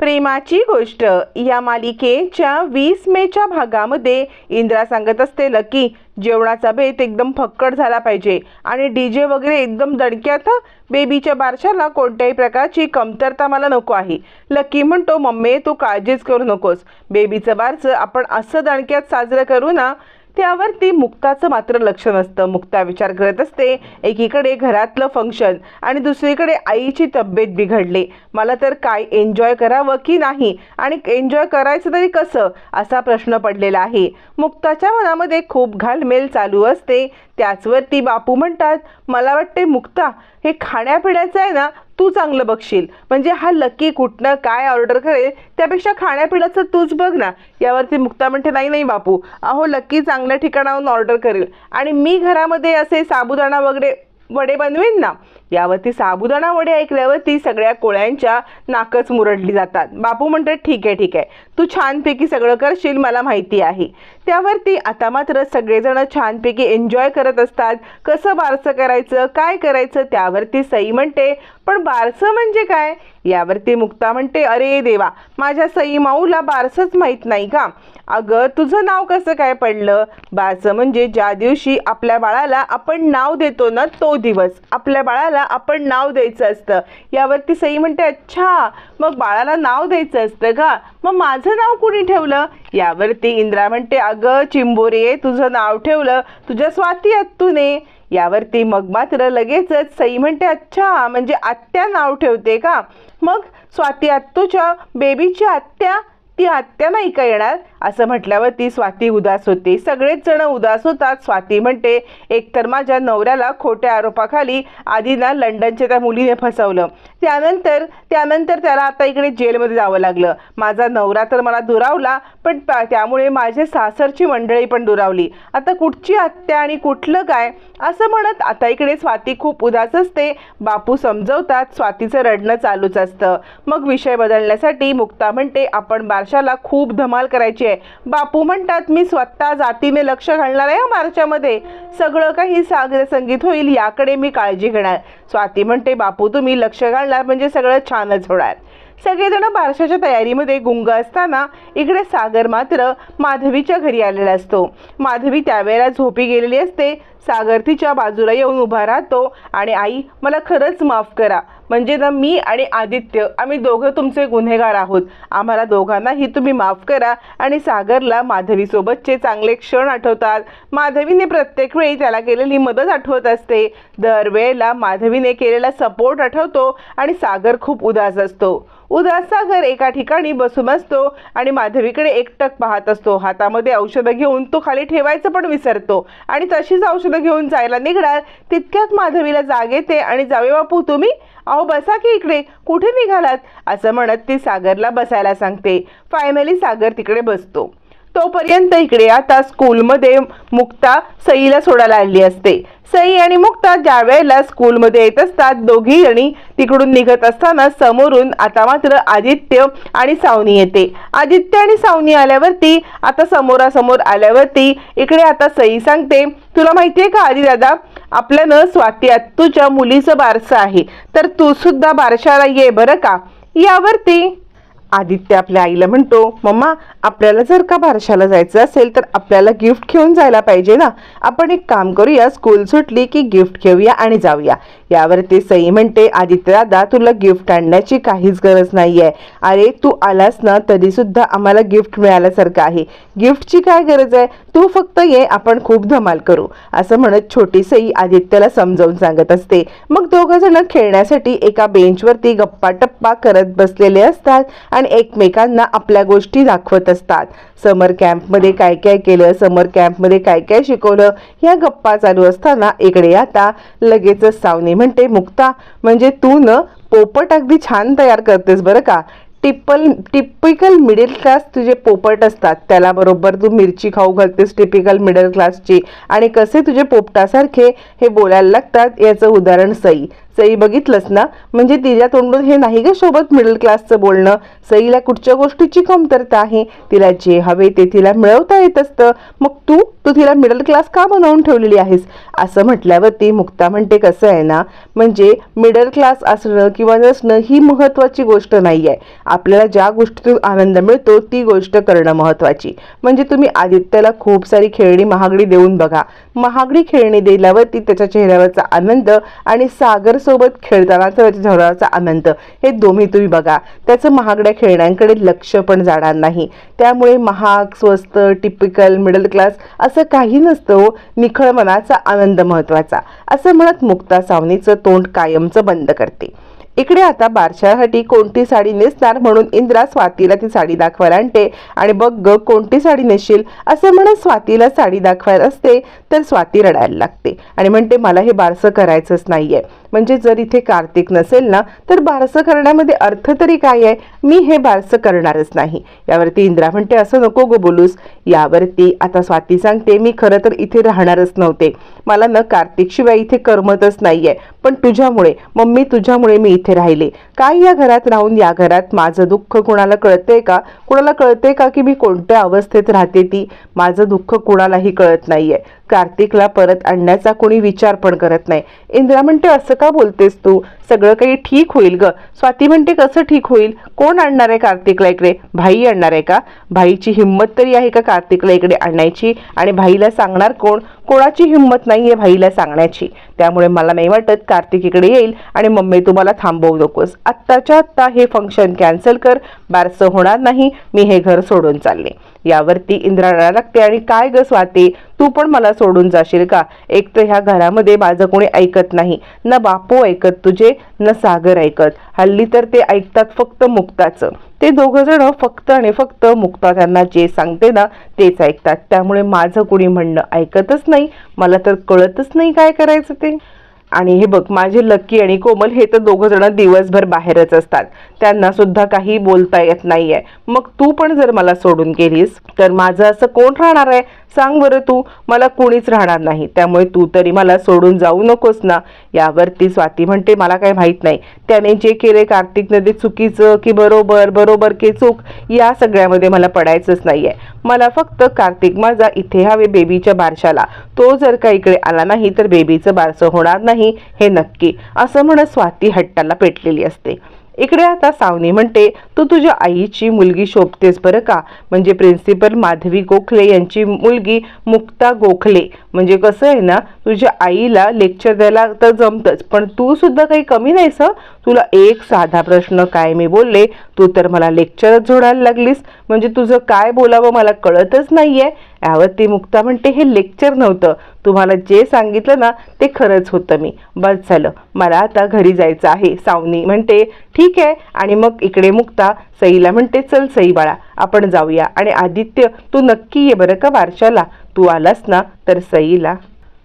प्रेमाची गोष्ट. या मालिकेच्या वीस मेच्या भागामध्ये इंद्रा सांगत असते लकी जेवणाचा बेत एकदम फक्कड झाला पाहिजे आणि डी जे वगैरे एकदम दणक्यात बेबीच्या बारशाला कोणत्याही प्रकारची कमतरता मला नको आहे. लकी म्हणतो मम्मी तू काळजीच करू नकोस. बेबीचं बारसं आपण असं दणक्यात साजरं करू ना त्यावरती मुक्ताचं मात्र लक्ष नसतं. मुक्ता विचार करत असते एकीकडे घरातलं फंक्शन आणि दुसरीकडे आईची तब्येत बिघडली. मला तर काय एन्जॉय करावं की नाही? आणि एन्जॉय करायचं तरी कसं? असा प्रश्न पडलेला आहे. मुक्ताच्या मनामध्ये खूप घालमेल चालू असते. त्याचवर ती बापू म्हणतात मला वाटते मुक्ता हे खाण्यापिण्याचं आहे ना तू चांगलं बघशील. म्हणजे हा लकी कुठनं काय ऑर्डर करेल त्यापेक्षा खाण्यापिण्याचं तूच बघ ना. यावरती मुक्ता म्हणते नाही नाही बापू. अहो लकी चांगल्या ठिकाणाहून ऑर्डर करेल. आणि मी घरामध्ये असे साबुदाणा वगैरे वडे बनवेन ना यावरती साबुदाणा वडे ऐकल्यावरती सगळ्या कोळ्यांच्या नाकच मुरडली जातात. बापू म्हणतात ठीक आहे ठीक आहे. तू छानपैकी सगळं करशील मला माहिती आहे. त्यावरती आता मात्र सगळेजण छानपैकी एन्जॉय करत असतात. कसं बारसं करायचं काय करायचं त्यावरती सई म्हणते पण बारसं म्हणजे काय? यावरती मुक्ता म्हणते अरे देवा माझ्या सई माऊला बारसंच माहीत नाही का? अगं तुझं नाव कसं काय पडलं? बारसं म्हणजे ज्या दिवशी आपल्या बाळाला आपण नाव देतो ना तो दिवस. आपल्या बाळाला आपण नाव द्यायचं असतं. यावरती सई म्हणते अच्छा मग बाळाला नाव द्यायचं असतं का? मग माझं नाव कुणी ठेवलं? यावरती इंद्रा म्हणते अगं चिंबोरे तुझं नाव ठेवलं तुझ्या स्वाती अत्तूने. यावरती मग मात्र लगेचच सई म्हणते अच्छा म्हणजे आत्या नाव ठेवते का? मग स्वाती आत्तूच्या बेबीची आत्या? ती आत्या नाही का येणार? असं म्हटल्यावर ती स्वाती उदास होते. सगळेच जण उदास होतात स्वाती म्हणते एकतर माझ्या नवऱ्याला खोट्या आरोपाखाली आधीना लंडनच्या त्या मुलीने फसवलं. त्यानंतर त्यानंतर त्याला आता इकडे जेलमध्ये जावं लागलं. माझा नवरा तर मला दुरावला पण त्यामुळे माझे सासरची मंडळी पण दुरावली. आता कुठची आत्या आणि कुठलं काय? असं म्हणत आता इकडे स्वाती खूप उदास असते. बापू समजवतात स्वातीचं रडणं चालूच असतं. मग विषय बदलण्यासाठी मुक्ता म्हणते आपण बारशाला खूप धमाल करायची आहे बापू म्हणतात मी स्वतः जातीने लक्ष घालणार आहे मार्चामध्ये. सगळं काही सागर संगीत होईल याकडे मी काळजी घेणार. स्वाती म्हणते बापू तुम्ही लक्ष घालणार म्हणजे सगळं छानच होणार. सगळेजण बारशाच्या तयारीमध्ये गुंग असताना इकडे सागर मात्र माधवीच्या घरी आलेला असतो. माधवी त्यावेळेला झोपी गेलेली असते. सागर तिच्या बाजूला येऊन उभा राहतो आणि आई मला खरंच माफ करा. म्हणजे ना मी आणि आदित्य आम्ही दोघं तुमचे गुन्हेगार आहोत. आम्हाला दोघांनाही तुम्ही माफ करा आणि सागरला माधवीसोबतचे चांगले क्षण आठवतात. माधवीने प्रत्येक वेळी त्याला केलेली मदत आठवत असते. दरवेळेला माधवीने केलेला सपोर्ट आठवतो आणि सागर खूप उदास असतो. उदास सागर एका ठिकाणी बसून असतो आणि माधवीकडे एकटक पाहत असतो. हातामध्ये औषधं घेऊन तो खाली ठेवायचं पण विसरतो आणि तशीच औषध घेऊन जायला निघणार. तितक्यात माधवीला जाग येते आणि जावे बापू तुम्ही? अहो बसा की इकडे. कुठे निघालात? असं म्हणत ती सागरला बसायला सांगते. फायनली सागर तिकडे बसतो. तोपर्यंत इकडे आता स्कूलमध्ये मुक्ता सईला सोडायला आली असते. सई आणि मुक्ता ज्या वेळेला स्कूलमध्ये येत असतात दोघी जणी तिकडून निघत असताना समोरून आता मात्र आदित्य आणि सावनी येते. आदित्य आणि सावनी आल्यावरती आता समोरासमोर आल्यावरती इकडे आता सई सांगते तुला माहितीये का आधी दादा आपल्यानं स्वाती आत्तूच्या मुलीचं बारसं आहे. तर तू सुद्धा बारशाला ये बरं का? यावरती आदित्य आपल्या आईला म्हणतो मम्मा आपल्याला जर का बारशाला जायचं असेल तर आपल्याला गिफ्ट घेऊन जायला पाहिजे ना. आपण एक काम करूया स्कूल सुटली की गिफ्ट घेऊया आणि जाऊया. यावरती सई म्हणते आदित्य दादा तुला गिफ्ट आणण्याची काहीच गरज नाहीये. अरे तू आलास ना तरी सुद्धा आम्हाला गिफ्ट मिळाल्यासारखं आहे. गिफ्टची काय गरज आहे? तू फक्त ये आपण खूप धमाल करू. असं म्हणत छोटी सई आदित्यला समजावून सांगत असते. मग दोघं जण खेळण्यासाठी एका बेंचवरती गप्पा टप्पा करत बसलेले असतात आणि एकमेकांना आपल्या गोष्टी दाखवत असतात. समर कॅम्पमध्ये काय काय केलं? समर कॅम्पमध्ये काय काय शिकवलं? या गप्पा चालू असताना इकडे आता लगेचच सावनी म्हणते मुक्ता म्हणजे तू न पोपट अगदी छान तयार करतेस बरं का. टिप्पल टिपिकल मिडल क्लास तुझे पोपट असतात. त्याला बरोबर तू मिरची खाऊ घालतेस टिपिकल मिडल क्लासची. आणि कसे तुझे पोपटासारखे हे बोलायला लागतात याचं उदाहरण सई. सई बघितलंस ना? म्हणजे तिच्या तोंडून हे नाही ग सोबत मिडल क्लासचं बोलणं? सईला कुठच्या गोष्टीची कमतरता आहे? तिला जे हवे ते तिला मिळवता येत असतं. मग तू? तू तिला मिडल क्लास का बनवून ठेवलेली आहेस? असं म्हटल्यावरती मुक्ता म्हणते कसं आहे ना? म्हणजे मिडल क्लास असणं किंवा नसणं ही महत्त्वाची गोष्ट नाही आहे आपल्याला ज्या गोष्टीतून आनंद मिळतो ती गोष्ट करणं महत्त्वाची. म्हणजे तुम्ही आदित्यला खूप सारी खेळणी महागडी देऊन बघा. महागडी खेळणी दिल्यावरती त्याच्या चेहऱ्यावरचा आनंद आणि सागर सोबत खेळताना त्याच्या चेहऱ्यावरचा आनंद. हे दोन्ही तुम्ही बघा. त्याचं महागड्या खेळण्यांकडे लक्ष पण जाणार नाही. त्यामुळे महाग स्वस्त टिपिकल मिडल क्लास असं काही नसतं हो. निखळ मनाचा आनंद महत्त्वाचा. असं म्हणत मुक्ता सावनीचं तोंड कायमचं बंद करते. इकडे आता बारशासाठी कोणती साडी नेसणार म्हणून इंद्रा स्वातीला ती साडी दाखवायला आणते. आणि बघ ग कोणती साडी नेसशील असं म्हणत स्वातीला साडी दाखवायला असते तर स्वाती रडायला लागते. आणि म्हणते मला हे बारसं करायचंच नाहीये. म्हणजे जर इथे कार्तिक नसेल ना तर बारसं करण्यामध्ये अर्थ तरी काय आहे? मी हे बारसं करणारच नाही. यावरती इंद्रा म्हणते असं नको गो बोलूस. यावरती आता स्वाती सांगते मी खरं तर इथे राहणारच नव्हते. मला न कार्तिकशिवाय इथे करमतच नाहीये. पण तुझ्यामुळे मम्मी तुझ्यामुळे मी इथे राहिले. काय या घरात राहून या घरात माझं दुःख कुणाला कळतंय का? कुणाला कळतंय का की मी कोणत्या अवस्थेत राहते ती? माझं दुःख कुणालाही कळत नाहीये. कार्तिकला परत आणण्याचा कोणी विचार पण करत नाही. इंद्रा म्हणते असं का बोलतेस तू? सगळं काही ठीक होईल ग. स्वाती म्हणते कसं ठीक होईल? कोण आणणार आहे कार्तिकला इकडे? भाई आणणार आहे का? भाईची हिंमत तरी आहे का कार्तिकला इकडे आणायची? आणि भाईला सांगणार कोण? कोणाची हिंमत नाही आहे भाईला सांगण्याची. त्यामुळे मला नाही वाटत कार्तिक इकडे येईल आणि मम्मी तुम्हाला थांबवू नकोस. आत्ताच्या आत्ता हे फंक्शन कॅन्सल कर. बारसं होणार नाही. मी हे घर सोडून चालले. यावरती इंद्रा लागते. आणि काय ग स्वाती? तू पण मला सोडून जाशील का? एक तर ह्या घरामध्ये माझं कोणी ऐकत नाही ना बापू ऐकत तुझे ना सागर ऐकत. हल्ली तर ते ऐकतात फक्त मुक्ताचं. ते दोघं जण फक्त आणि फक्त मुक्ता त्यांना जे सांगते ना तेच ऐकतात. त्यामुळे माझं कुणी म्हणणं ऐकतच नाही. मला तर कळतच नाही काय करायचं ते. आणि हे बघ माझे लक्की आणि कोमल हे तर दोघं जण दिवसभर बाहेरच असतात. त्यांना सुद्धा काही बोलता येत नाहीये. मग तू पण जर मला सोडून गेलीस तर माझं असं कोण राहणार आहे? सांग बरं तू मला कुणीच राहणार नाही. त्यामुळे तू तरी मला सोडून जाऊ नकोस ना. यावरती स्वाती म्हणते मला काय माहीत नाही. त्याने जे केले कार्तिकने ते चुकीचं की बरोबर बरोबर की चूक या सगळ्यामध्ये मला पडायचंच नाही आहे मला फक्त कार्तिक माझा इथे हवे बेबीच्या बारशाला. तो जर का इकडे आला नाही तर बेबीचं बारसं होणार नाही हे नक्की. असं म्हणत स्वाती हट्टाला पेटलेली असते. इकडे आता सावनी म्हणते तू तुझ्या आईची मुलगी शोभतेस बरं का? म्हणजे प्रिन्सिपल माधवी गोखले यांची मुलगी मुक्ता गोखले. म्हणजे कसं आहे ना तुझ्या आईला लेक्चर द्यायला तर जमतंच पण तू सुद्धा काही कमी नाहीस हं? तुला एक साधा प्रश्न काय मी बोलले तू तर मला लेक्चरच जोडायला लागलीस. म्हणजे तुझं काय बोलावं मला कळतच नाहीये. यावरती मुक्ता म्हणते हे लेक्चर नव्हतं. तुम्हाला जे सांगितलं ना ते खरंच होतं मी. बस झालं. मला आता घरी जायचं आहे. सावनी म्हणते ठीक आहे. आणि मग इकडे मुक्ता सईला म्हणते चल सई बाळा आपण जाऊया. आणि आदित्य तू नक्की ये बरं का वारशाला? तू आलास ना तर सईला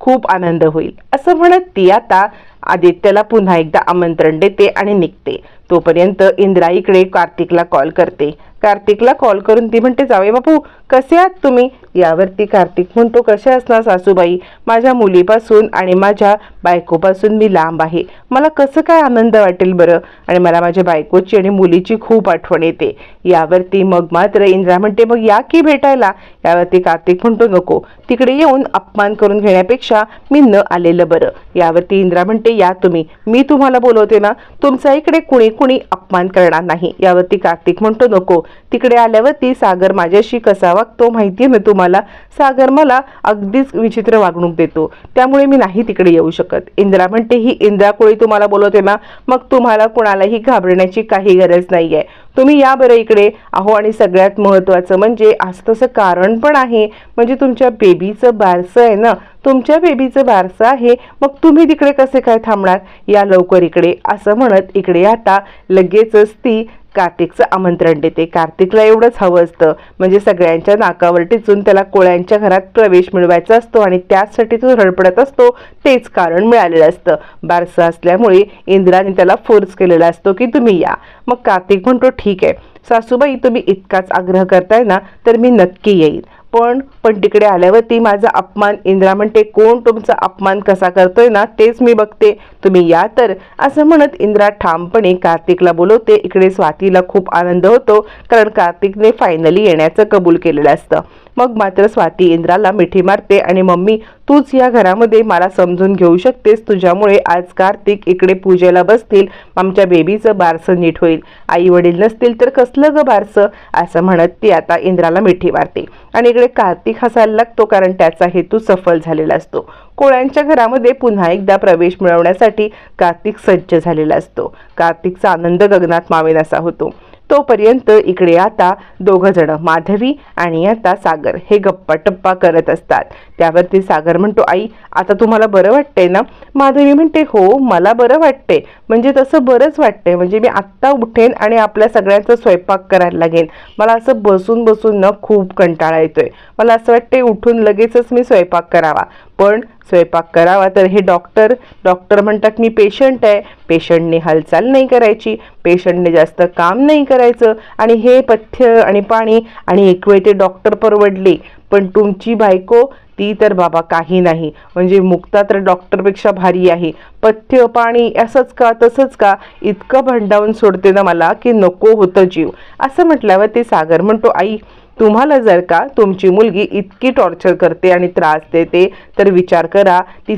खूप आनंद होईल. असं म्हणत ती आता आदित्यला पुन्हा एकदा आमंत्रण देते आणि निघते. तोपर्यंत इंद्रा इकडे कार्तिकला कॉल करते. कार्तिकला कॉल करून ती म्हणते जावे बापू कसे आहात तुम्ही? यावरती कार्तिक म्हणतो कसे असणार सासूबाई? माझ्या मुलीपासून आणि माझ्या बायकोपासून मी लांब आहे. मला कसं काय आनंद वाटेल बरं? आणि मला माझ्या बायकोची आणि मुलीची खूप आठवण येते. यावरती मग मात्र इंद्रा म्हणते मग या की भेटायला? यावरती कार्तिक म्हणतो नको. तिकडे येऊन अपमान करून घेण्यापेक्षा मी न आलेलं बरं. यावरती इंद्रा म्हणते या तुम्ही. मी तुम्हाला बोलवते ना तुमचा इकडे कुणी कुणी अपमान करणार नाही. यावरती कार्तिक म्हणतो नको. तिकडे आल्यावरती सागर माझ्याशी कसा वागतो माहितीये ना तुम्हाला. सागर मला अगदीच विचित्र वागणूक देतो. त्यामुळे मी नाही तिकडे येऊ शकत. इंद्रा म्हणते ही इंद्रा कोळी तुम्हाला बोलवते ना मग तुम्हाला कुणालाही घाबरण्याची काही गरज नाहीये. तुम्ही या बरं इकडे. अहो आणि सगळ्यात महत्त्वाचं म्हणजे असं तसं कारण पण आहे. म्हणजे तुमच्या बेबीचं बारसं आहे ना तुमच्या बेबीचं बारसं आहे मग तुम्ही तिकडे कसे काय थांबणार? या लवकर इकडे असं म्हणत इकडे आता लगेचच ती कार्तिकचं आमंत्रण देते. कार्तिकला एवढंच हवं असतं. म्हणजे सगळ्यांच्या नाकावर टिचून त्याला कोळ्यांच्या घरात प्रवेश मिळवायचा असतो आणि त्याचसाठी तो रडपडत असतो तेच कारण मिळालेलं असतं. बारसं असल्यामुळे इंद्राने त्याला फोर्स केलेला असतो की तुम्ही या. मग कार्तिक म्हणतो ठीक आहे. सासूबाई तुम्ही इतकाच आग्रह करताय ना तर मी नक्की येईल पण पण तिकडे आल्यावरती माझा अपमान इंद्रा म्हणते कोण तुमचा अपमान कसा करतोय ना तेच मी बघते. तुम्ही या तर. असं म्हणत इंद्रा ठामपणे कार्तिकला बोलवते. इकडे स्वातीला खूप आनंद होतो कारण कार्तिकने फायनली येण्याचं कबूल केलेलं असतं. मग मात्र स्वाती इंद्राला मिठी मारते आणि मम्मी तूच या घरामध्ये मला समजून घेऊ शकतेस तुझ्यामुळे. आज कार्तिक इकडे पूजेला बसतील. आमच्या बेबीचं बारसं नीट होईल. आई वडील नसतील तर कसलं ग बारसं? असं म्हणत ती आता इंद्राला मिठी मारते. आणि इकडे कार्तिक हसायला लागतो कारण त्याचा हेतू सफल झालेला असतो. कोळ्यांच्या घरामध्ये पुन्हा एकदा प्रवेश मिळवण्यासाठी कार्तिक सज्ज झालेला असतो. कार्तिकचा आनंद गगनात मावेनासा होतो. तोपर्यंत इकडे आता दोघं जण माधवी आणि आता सागर हे गप्पा टप्पा करत असतात. त्यावरती सागर म्हणतो आई आता तुम्हाला बरं वाटतंय ना? माधवी म्हणते हो मला बरं वाटते म्हणजे तसं बरंच वाटते म्हणजे मी आत्ता उठेन आणि आपल्या सगळ्यांचा स्वयंपाक करायला लागेन. मला असं बसून बसून ना खूप कंटाळा येतोय. मला असं वाटते उठून लगेचच मी स्वयंपाक करावा. पण स्वयंपाक करावा तर हे डॉक्टर डॉक्टर म्हणतात मी पेशंट आहे. पेशंटने हालचाल नाही करायची. पेशंटने जास्त काम नाही करायचं. आणि हे पथ्य आणि पाणी आणि एक वेळ ते डॉक्टर परवडले. पण तुमची बायको ती तर बाबा काही नाही. म्हणजे मुक्ता तर डॉक्टरपेक्षा भारी आहे. पथ्य पाणी असंच का तसंच का? इतकं भंडावून सोडते ना मला की नको होतं जीव. असं म्हटल्यावर ते सागर म्हणतो आई तुम्हाला जर का तुमची मुलगी इतकी टॉर्चर करते आणि त्रास देते तर विचार करा. ती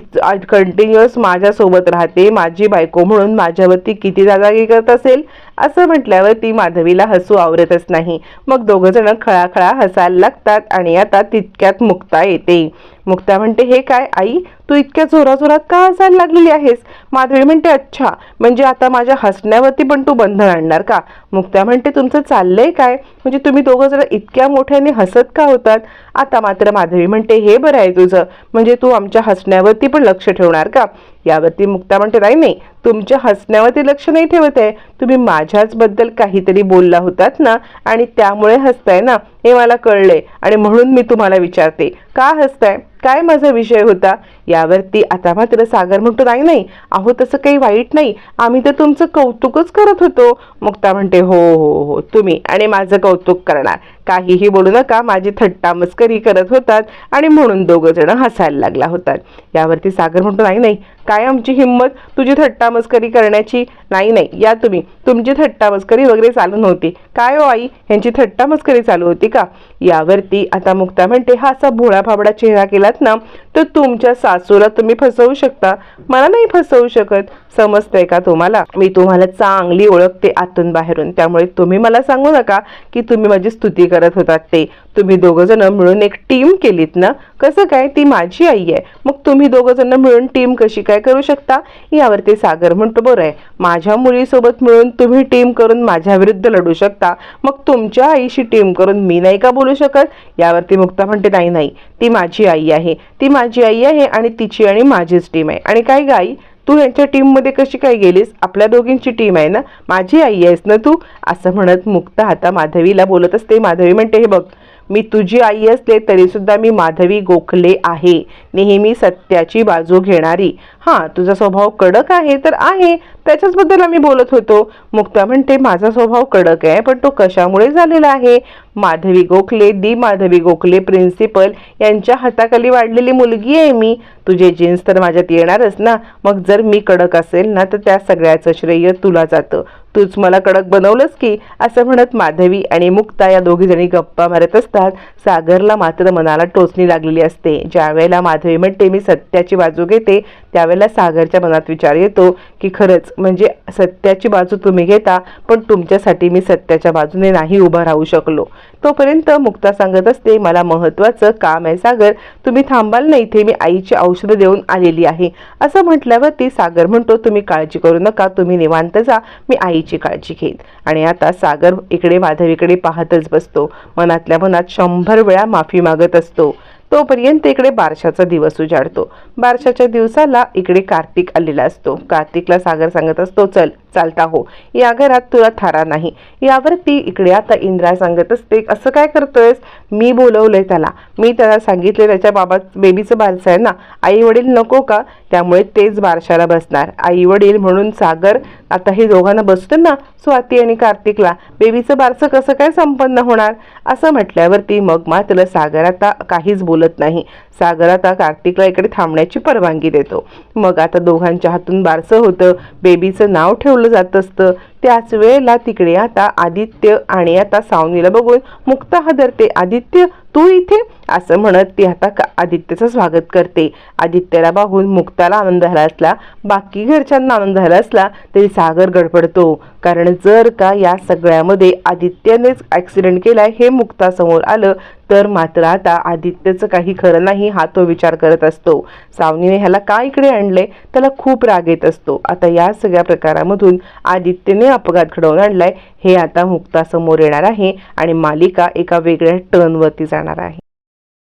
कंटिन्युअस माझ्यासोबत राहते. माझी बायको म्हणून माझ्यावरती किती दादागी करत असेल? असं म्हटल्यावर ती माधवीला हसू आवरतच नाही. मग दोघं जण खळाखळा हसायला लागतात आणि आता तितक्यात मुक्ता येते. मुक्ता म्हणते हे काय आई? तू इतक्या जोराजोरात का हसायला लागलेली आहेस? माधवी म्हणते अच्छा म्हणजे आता माझ्या हसण्यावरती पण तू बंधन आणणार का? मुक्ता म्हणते तुमचं चाललंय काय? म्हणजे तुम्ही दोघं जरा इतक्या मोठ्याने हसत का होतात? आता मात्र माधवी म्हणते हे बरं आहे तुझं. म्हणजे तू आमच्या हसण्यावरती पण लक्ष ठेवणार का? यावरती मुक्ता म्हणते नाही नाही तुमच्या हसण्यावरती लक्ष नाही ठेवत आहे. तुम्ही माझ्याच बद्दल काहीतरी बोलला होतात ना आणि त्यामुळे हसताय ना हे मला कळलंय. आणि म्हणून मी तुम्हाला विचारते. का हसताय? काय माझा विषय होता? यावरती आता मात्र सागर म्हणतो नाही नाही अहो तसं काही वाईट नाही. आम्ही तर तुमचं कौतुकच करत होतो. मुक्ता म्हणते हो हो हो तुम्ही आणि माझं कौतुक करणार. काहीही बोलू नका माझी थट्टा मस्करी करत होतात आणि म्हणून दोघं जण हसायला लागला होतात. यावरती सागर म्हणतो नाही नाही काय आमची हिंमत? तुझी थट्टा मस्करी करण्याची? नाही नाही या तुम्ही. तुमची थट्टा मस्करी वगैरे चालू नव्हती. काय हो आई यांची थट्टा मस्करी चालू होती का? यावरती आता मुक्ता म्हणते हा असा भोळा फाबडा चेहरा केलात ना तर तुमच्या सा सासूला तुम्ही फसवू शकता. मला नाही फसवू शकत. समजतंय का तुम्हाला? मी तुम्हाला चांगली ओळखते आतून बाहेरून. त्यामुळे तुम्ही मला सांगू नका की तुम्ही माझी स्तुती करत होतात ते. तुम्ही दोघं जण मिळून एक टीम केलीत ना? कसं काय? ती माझी आई आहे. मग तुम्ही दोघं जण मिळून टीम कशी काय करू शकता? यावरती सागर म्हणतो बरं आहे. माझ्या मुलीसोबत मिळून तुम्ही टीम करून माझ्या विरुद्ध लढू शकता. मग तुमच्या आईशी टीम करून मी नाही का बोलू शकत? यावरती मुक्ता म्हणते नाही नाही. ती माझी आई आहे. ती माझी आई आहे आणि तिची आणि माझीच टीम आहे. आणि काय गाई तू यांच्या टीममध्ये कशी काय गेलीस? आपल्या दोघींची टीम आहे ना? माझी आई आहेस ना तू? असं म्हणत मुक्ता आता माधवीला बोलत असते. माधवी म्हणते हे बघ मी तुझी आई असले तरीसुद्धा मी माधवी गोखले आहे. नेहमी सत्याची बाजू घेणारी. हां तुझा स्वभाव कडक आहे तर आहे. त्याच्याचबद्दल आम्ही बोलत होतो. मुक्ता म्हणते माझा स्वभाव कडक आहे पण तो कशामुळे झालेला आहे? माधवी गोखले दी माधवी गोखले प्रिन्सिपल यांच्या हाताखाली वाढलेली मुलगी आहे मी. तुझे जीन्स तर माझ्यात येणारच ना? मग जर मी कडक असेल ना तर त्या सगळ्याचं श्रेय तुला जातं. तूच मला कडक बनवलंस की? असं म्हणत माधवी आणि मुक्ता या दोघी जणी गप्पा मारत असतात. सागरला मात्र मनाला टोचणी लागलेली असते. ज्यावेळेला माधवी म्हणते मी सत्याची बाजू घेते त्यावेळेला सागरच्या मनात विचार येतो की खरंच म्हणजे सत्याची बाजू तुम्ही घेता पण तुमच्यासाठी मी सत्याच्या बाजूने नाही उभं राहू शकलो. तोपर्यंत मुक्ता सांगत असते मला महत्वाचं काम आहे सागर. तुम्ही थांबाल ना इथे. मी आईची औषध देऊन आलेली आहे. असं म्हटल्यावर ती सागर म्हणतो तुम्ही काळजी करू नका तुम्ही निवांत जा मी आईची काळजी घेईन. आणि आता सागर इकडे माधवीकडे पाहतच बसतो. मनातल्या मनात शंभर वेळा माफी मागत असतो. तोपर्यंत इकडे बारशाचा दिवस उजाडतो. बारशाच्या दिवसाला इकडे कार्तिक आलेला असतो. कार्तिकला सागर सांगत असतो चल चालता हो. या घरात तुला थारा नाही. यावर ती इकडे आता इंद्रा सांगत असते असं काय करतोयस? मी बोलवलंय त्याला. मी त्याला सांगितले त्याच्या बाबा बेबीचं बारसं आहे ना. आई वडील नको का? त्यामुळे तेच बारशाला बसणार. आई वडील म्हणून सागर आता हे दोघांना बसतो ना स्वाती आणि कार्तिकला बेबीचं बारसं कसं काय संपन्न होणार? असं म्हटल्यावरती मग मात्र सागर आता काहीच बोलत नाही. सागर आता कार्तिकला इकडे थांबण्याची परवानगी देतो. मग आता दोघांच्या हातून बारसं होतं. बेबीचं नाव ठेवलं जात असतं. त्याच वेळेला तिकडे आता आदित्य आणि आता सावनीला बघून मुक्ता हादरते आदित्य तू इथे? असं म्हणत ती आता का- आदित्यचं स्वागत करते. आदित्यला बघून मुक्ताला आनंद झाला असला बाकी घरच्यांना आनंद झाला असला तरी सागर गडबडतो. कारण जर का या सगळ्यामध्ये आदित्यनेच ॲक्सिडेंट केलाय हे मुक्तासमोर आलं तर मात्र आता आदित्यचं काही खरं नाही हा तो विचार करत असतो. सावनीने ह्याला का इकडे आणले त्याला खूप राग येत असतो. आता या सगळ्या प्रकारामधून आदित्यने अपघात घडवून आणलाय हे आता मुक्तासमोर येणार आहे आणि मालिका एका वेगळ्या टर्नवरती जाणार आहे